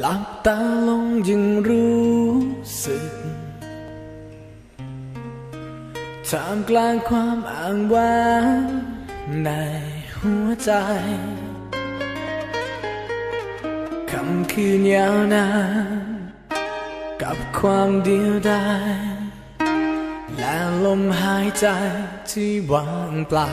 หลับตาลงยังรู้สึกท่ามกลางความอ้างว้างในหัวใจคำคืนยาวนานกับความเดียวดายและลมหายใจที่ว่างเปล่า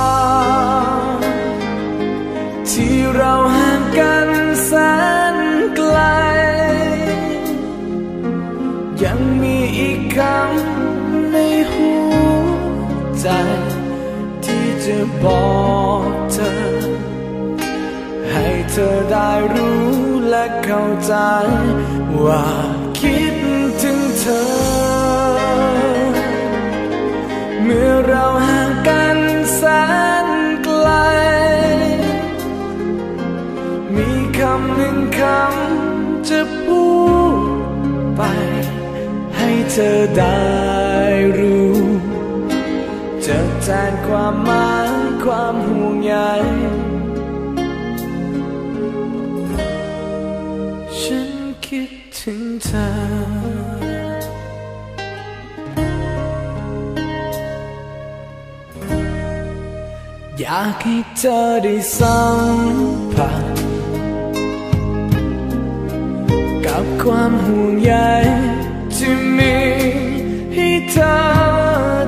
ที่เราห่างกันแสนไกล ยังมีอีกคำในหัวใจ ที่จะบอกเธอ ให้เธอได้รู้และเข้าใจ ว่าคิดถึงเธอ เมื่อเราำจะพูดไป ให้เธอได้รู้ จะแทนความหมายความห่วงใยฉันคิดถึงเธออยากให้เธอได้สัมผัส กับความห่วงใยที่มีให้เธอ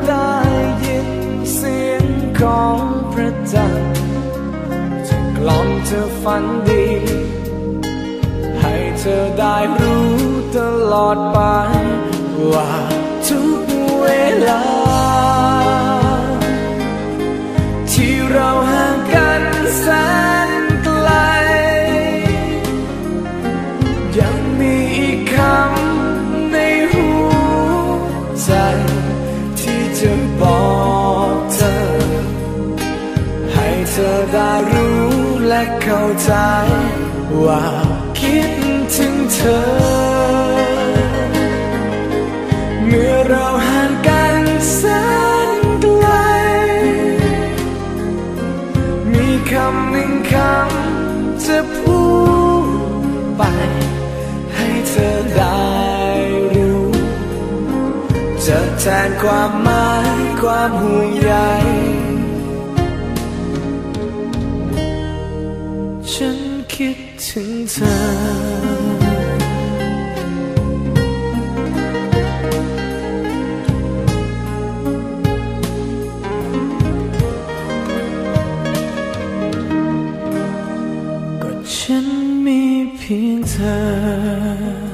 ได้ยินเสียงของพระจันทร์จะกล่อมเธอฝันดี ให้เธอได้รู้ตลอดไป ว่าทุกเวลา จะบอกเธอ ให้เธอได้รู้และเข้าใจ ว่าคิดถึงเธอ แทนความหมายความห่วงใยฉันคิดถึงเธอก็ฉันมีเพียงเธอ